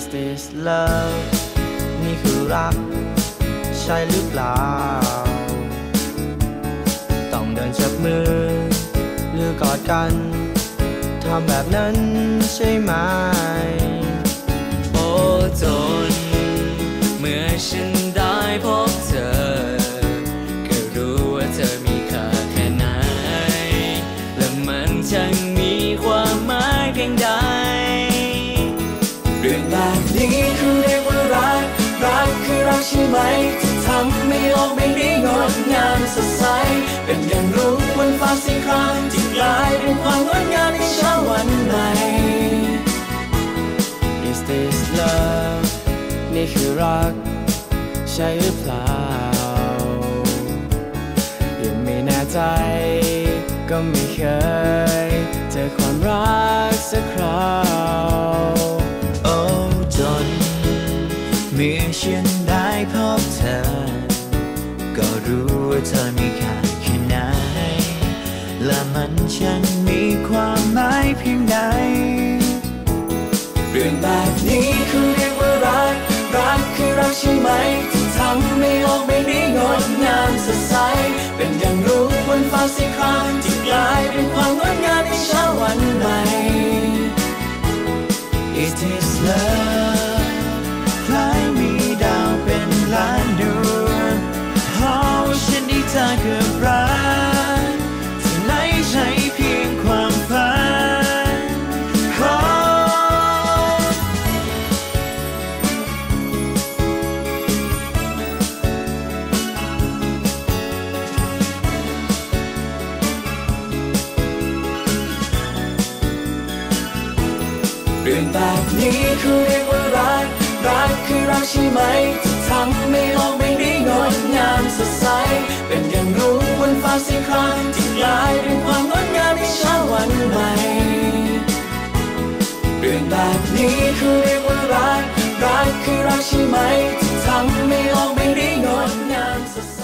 is love นี่คือรัก ใช่หรือเปล่า ต้องเดินจับมือ หรือกอดกัน ทำแบบนั้นใช่ไหม โอ้จน เมื่อฉันได้พบเธอก็รู้ว่าเธอมีค่าแค่ไหน และมันช่าง เรื่องแบบนี้คือเรียกว่ารัก รักคือรักใช่ไหมที่ทำให้โลกใบนี้งดงามสดใส เป็นอย่างรู้บนฟ้าสีครามที่กลายเป็นความงดงามในเช้าวันใหม่ Is this love นี่คือรัก ใช่หรือเปล่า ยังไม่แน่ใจ ก็ไม่เคย เจอความรักสักคราว และมันช่างมีความหมายเพียงใดเรื่องแบบนี้คือเรียกว่ารัก รักคือรักใช่ไหมที่ทำให้โลกใบนี้งดงามสดใส เป็นอย่างรู้บนฟ้าสีครามที่กลายเป็นความงดงามในเช้าวันใหม่ It is love รื่องแบบนี้คือเรียกว่ารัก รักคือรักใช่ไหมที่ทำให้โลกใบนี้งดงามสดใส เป็นอย่างรู้บนฟ้าสีครามที่กลายเป็นความงดงามในเช้าวันใหม่เรื่องแบบนี้คือเรียกว่ารัก รักคือรักใช่ไหมที่ทำให้โลกใบนี้งดงามสดใส